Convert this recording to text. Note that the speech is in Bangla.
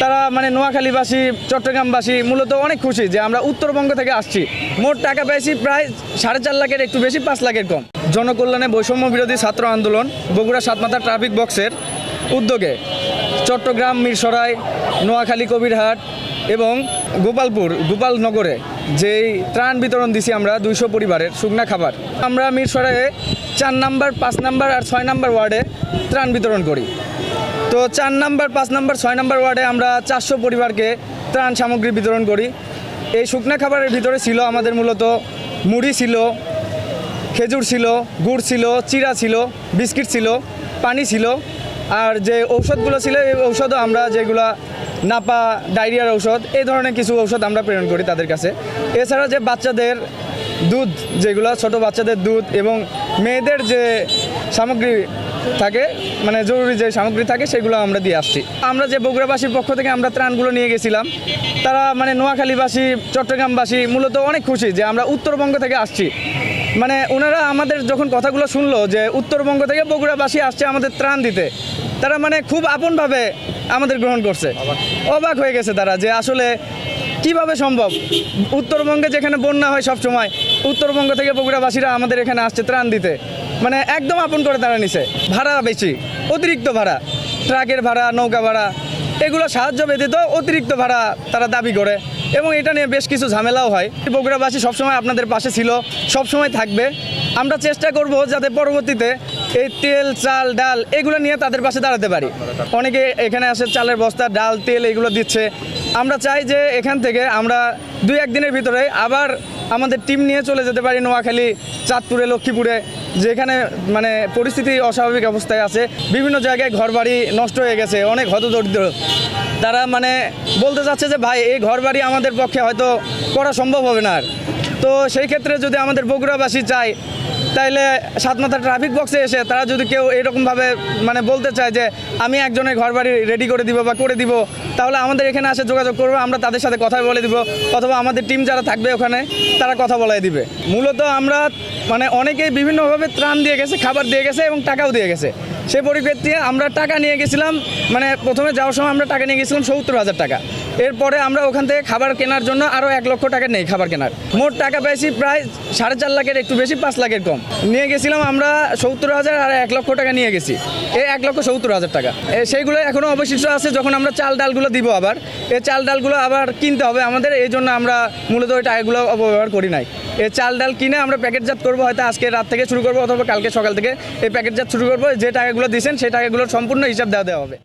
তারা মানে নোয়াখালীবাসী, চট্টগ্রামবাসী মূলত অনেক খুশি যে আমরা উত্তরবঙ্গ থেকে আসছি। মোট টাকা পেয়েছি প্রায় সাড়ে চার লাখের একটু বেশি, পাঁচ লাখের কম। জনকল্যাণে বৈষম্য বিরোধী ছাত্র আন্দোলন বগুড়া সাতমাথা ট্রাফিক বক্সের উদ্যোগে চট্টগ্রাম, মিরসরাই, নোয়াখালী, কবিরহাট এবং গোপালপুর, গোপালনগরে যেই ত্রাণ বিতরণ দিছি আমরা দুইশো পরিবারের শুকনা খাবার, আমরা মিরসরাইয়ে চার নাম্বার, পাঁচ নাম্বার আর ছয় নাম্বার ওয়ার্ডে ত্রাণ বিতরণ করি। তো চার নাম্বার, পাঁচ নাম্বার, ছয় নাম্বার ওয়ার্ডে আমরা চারশো পরিবারকে ত্রাণ সামগ্রী বিতরণ করি। এই শুকনা খাবারের ভিতরে ছিল আমাদের মূলত মুড়ি ছিল, খেজুর ছিল, গুড় ছিল চিরা ছিল, বিস্কিট ছিল, পানি ছিল। আর যে ঔষধগুলো ছিল, এই ঔষধও আমরা যেগুলো নাপা, ডায়রিয়ার ঔষধ, এই ধরনের কিছু ঔষধ আমরা প্রেরণ করি তাদের কাছে। এছাড়া যে বাচ্চাদের দুধ, যেগুলো ছোট বাচ্চাদের দুধ এবং মেয়েদের যে সামগ্রী থাকে মানে জরুরি যে সামগ্রী থাকে সেগুলো আমরা দিয়ে আসছি। আমরা যে বগুড়াবাসীর পক্ষ থেকে আমরা ত্রাণগুলো নিয়ে গেছিলাম, তারা মানে নোয়াখালীবাসী, চট্টগ্রামবাসী মূলত অনেক খুশি যে আমরা উত্তরবঙ্গ থেকে আসছি। মানে ওনারা আমাদের যখন কথাগুলো শুনলো যে উত্তরবঙ্গ থেকে বগুড়াবাসী আসছে আমাদের ত্রাণ দিতে, তারা মানে খুব আপনভাবে আমাদের গ্রহণ করছে। অবাক হয়ে গেছে তারা যে আসলে কীভাবে সম্ভব? উত্তরবঙ্গে যেখানে বন্যা হয় সব সময় উত্তরবঙ্গ থেকে বগুড়াবাসীরা আমাদের এখানে আসছে ত্রাণ দিতে। মানে একদম আপন করে তারা নিছে। ভাড়া বেশি, অতিরিক্ত ভাড়া। ট্রাকের ভাড়া, নৌকা ভাড়া, এগুলো সাহায্য ব্যতীত অতিরিক্ত ভাড়া তারা দাবি করে এবং এটা নিয়ে বেশ কিছু ঝামেলাও হয়। বগুড়াবাসী সবসময় আপনাদের পাশে ছিল, সবসময় থাকবে। আমরা চেষ্টা করব যাতে পরবর্তীতে এই তেল, চাল, ডাল এগুলো নিয়ে তাদের পাশে দাঁড়াতে পারি। অনেকে এখানে আসে, চালের বস্তা, ডাল, তেল এগুলো দিচ্ছে। আমরা চাই যে এখান থেকে আমরা দুই, একদিনের ভিতরে আবার আমাদের টিম নিয়ে চলে যেতে পারি নোয়াখালী, চাঁদপুরে, লক্ষ্মীপুরে, যেখানে মানে পরিস্থিতি অস্বাভাবিক অবস্থায় আছে। বিভিন্ন জায়গায় ঘরবাড়ি নষ্ট হয়ে গেছে, অনেক হতদরিদ্র। তারা মানে বলতে চাচ্ছে যে, ভাই, এই ঘরবাড়ি আমাদের পক্ষে হয়তো করা সম্ভব হবে না আর। তো সেই ক্ষেত্রে যদি আমাদের বগুড়াবাসী চায় তাইলে সাতমাথা ট্রাফিক বক্সে এসে তারা যদি কেউ এরকমভাবে মানে বলতে চায় যে, আমি একজনের ঘর বাড়ি রেডি করে দিব বা করে দিব, তাহলে আমাদের এখানে আসে যোগাযোগ করব, আমরা তাদের সাথে কথা বলে দিব। অথবা আমাদের টিম যারা থাকবে ওখানে, তারা কথা বলাই দিবে। মূলত আমরা মানে অনেকেই বিভিন্নভাবে ত্রাণ দিয়ে গেছে, খাবার দিয়ে গেছে এবং টাকাও দিয়ে গেছে। সেই পরিপ্রেক্ষিতে আমরা টাকা নিয়ে গেছিলাম মানে প্রথমে যাওয়ার সময় আমরা টাকা নিয়ে গেছিলাম সত্তর হাজার টাকা। এরপরে আমরা ওখান থেকে খাবার কেনার জন্য আরও এক লক্ষ টাকা নেই খাবার কেনার। মোট টাকা পেয়েছি প্রায় সাড়ে চার লাখের, একটু বেশি, পাঁচ লাখের কম। নিয়ে গেছিলাম আমরা সত্তর হাজার আর এক লক্ষ টাকা নিয়ে গেছি। এই এক লক্ষ সত্তর হাজার টাকা। সেইগুলো এখনও অবশিষ্ট আছে, যখন আমরা চাল ডালগুলো দিব আবার। এই চাল ডালগুলো আবার কিনতে হবে আমাদের, এই জন্য আমরা মূলত ওই টাকাগুলো অপব্যবহার করি নাই। এই চাল ডাল কিনে আমরা প্যাকেটজাত করব, হয়তো আজকে রাত থেকে শুরু করব অথবা কালকে সকাল থেকে। এই প্যাকেটজাত শুরু করব, যে টাকাগুলো দিয়েছেন সেই টাকাগুলোর সম্পূর্ণ হিসাব দেওয়া দেওয়া হবে।